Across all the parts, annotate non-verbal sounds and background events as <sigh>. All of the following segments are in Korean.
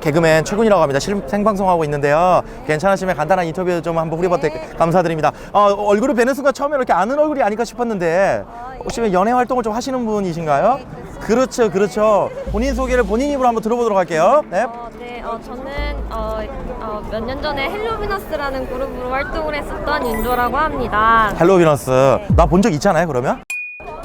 개그맨 최군이라고 합니다. 실- 생방송하고 있는데요. 괜찮으시면 간단한 인터뷰 좀 한번 후리버터 감사드립니다. 어, 얼굴을 뵈는 순간 처음에 이렇게 아는 얼굴이 아닐까 싶었는데 혹시 연애 활동을 좀 하시는 분이신가요? 그렇죠, 그렇죠. 본인 소개를 본인 입으로 한번 들어보도록 할게요. 네. 어, 네, 어, 저는 어, 몇 년 전에 헬로비너스라는 그룹으로 활동을 했었던 윤조라고 합니다. 헬로 비너스. 나본 적 있잖아요, 그러면?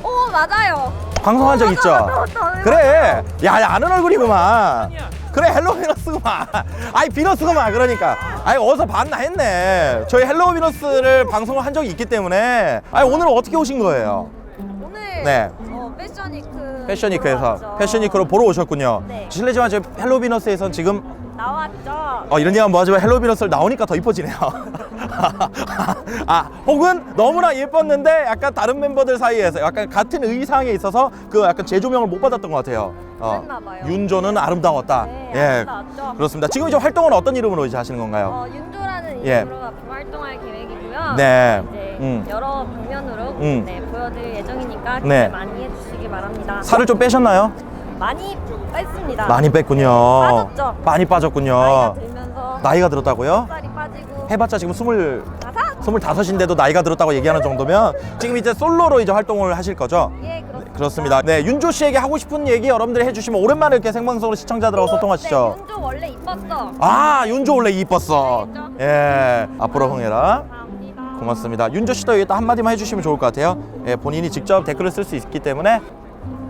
오, 맞아요. 방송한 적 있죠? 그래. 야, 야, 아는 얼굴이구만. 그래, 헬로 비너스구만. <laughs> 아이, 비너스구만. 그러니까. 아이, 어디서 봤나 했네. 저희 헬로 비너스를 방송을 한 적이 있기 때문에. 아이, 오늘은 어떻게 오신 거예요? 오늘 네. 어, 패션위크 패션위크에서. 패션위크로 보러 오셨군요. 네. 실례지만 저희 헬로 비너스에선 지금 나왔죠. 어, 이런 얘기 하면 뭐하지만 헬로 비너스를 나오니까 더 이뻐지네요. <laughs> <laughs> 아, 혹은 너무나 예뻤는데 약간 다른 멤버들 사이에서 약간 같은 의상에 있어서 그 약간 재조명을 못 받았던 것 같아요. 어, 그랬나 봐요. 윤조는 아름다웠다. 네, 예, 아름다웠죠. 그렇습니다. 지금 이제 활동은 어떤 이름으로 이제 하시는 건가요? 어, 윤조라는 예. 이름으로 앞으로 활동할 계획이고요. 네. 이제 음. 여러 방면으로 음. 네, 보여드릴 예정이니까 기대 네. 많이 해주시기 바랍니다. 살을 좀 빼셨나요? 많이 뺐습니다. 많이 뺐군요. 빠졌죠. 많이 나이가 빠졌군요. 들면서 나이가 들었다고요? 빠지고 해봤자 지금 스물 다섯? 스물다섯인데도 나이가 들었다고 얘기하는 정도면 지금 이제 솔로로 이제 활동을 하실 거죠? 예, 그렇습니다. 그렇습니다. 네, 윤조 씨에게 하고 싶은 얘기 여러분들이 해주시면 오랜만에 이렇게 생방송으로 시청자들하고 소통하시죠. 네, 윤조 원래 이뻤어. 아, 윤조 원래 이뻤어. 알겠죠? 예, 앞으로 흥해라. 감사합니다. 고맙습니다. 윤조 씨도 여기 또 한마디만 해주시면 좋을 것 같아요. 예, 본인이 직접 댓글을 쓸 수 있기 때문에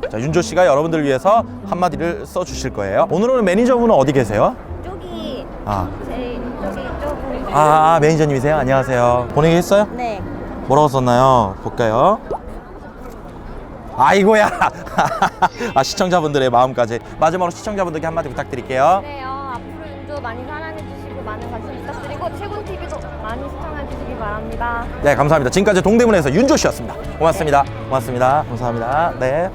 자, 윤조 씨가 여러분들 위해서 한마디를 써주실 거예요. 오늘은 매니저분은 어디 계세요? 쪽이 아, 제일 쪽이 조금 아, 아, 매니저님이세요? 안녕하세요. 보내기 했어요? 네. 뭐라고 썼나요? 볼까요? 아이고야. <laughs> 아, 시청자분들의 마음까지. 마지막으로 시청자분들께 한마디 부탁드릴게요. 그래요. 앞으로 윤조 많이 사랑해 주시고 많은 관심 부탁드리고 최군 TV도 많이 시청해 주시기 바랍니다. 네, 감사합니다. 지금까지 동대문에서 윤조 씨였습니다. 고맙습니다. 고맙습니다. 감사합니다. 네.